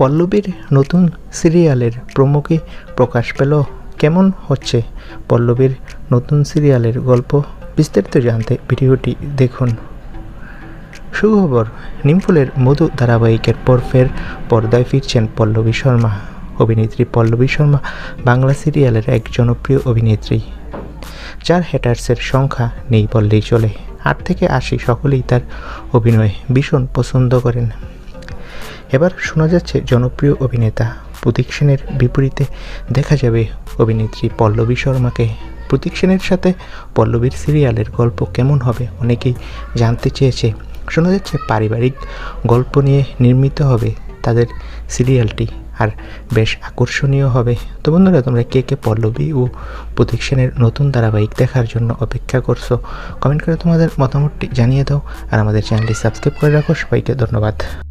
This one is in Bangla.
পল্লবীর নতুন সিরিয়ালের প্রমুখী প্রকাশ পেল কেমন হচ্ছে? পল্লবীর নতুন সিরিয়ালের গল্প বিস্তারিত জানতে ভিডিওটি দেখুন। সুখবর, নিমফুলের মধু ধারাবাহিকের পর ফের পর্দায় ফিরছেন পল্লবী শর্মা, অভিনেত্রী পল্লবী শর্মা, বাংলা সিরিয়ালের এক জনপ্রিয় অভিনেত্রী। যার হ্যাটার্সের সংখ্যা নেই বললেই চলে, আট থেকে আশি সকলেই তার অভিনয় ভীষণ পছন্দ করেন। এবার শোনা যাচ্ছে জনপ্রিয় অভিনেতা প্রতীক সেনের বিপরীতে দেখা যাবে অভিনেত্রী পল্লবী শর্মাকে। প্রতীক সেনের সাথে পল্লবীর সিরিয়ালের গল্প কেমন হবে অনেকেই জানতে চেয়েছে। শোনা যাচ্ছে পারিবারিক গল্প নিয়ে নির্মিত হবে তাদের সিরিয়ালটি আর বেশ আকর্ষণীয় হবে। তো বন্ধুরা, তোমরা কে কে পল্লবী ও প্রতীক সেনের নতুন ধারাবাহিক দেখার জন্য অপেক্ষা করছ, কমেন্ট করে তোমাদের মতামতটি জানিয়ে দাও আর আমাদের চ্যানেলটি সাবস্ক্রাইব করে রাখো। সবাইকে ধন্যবাদ।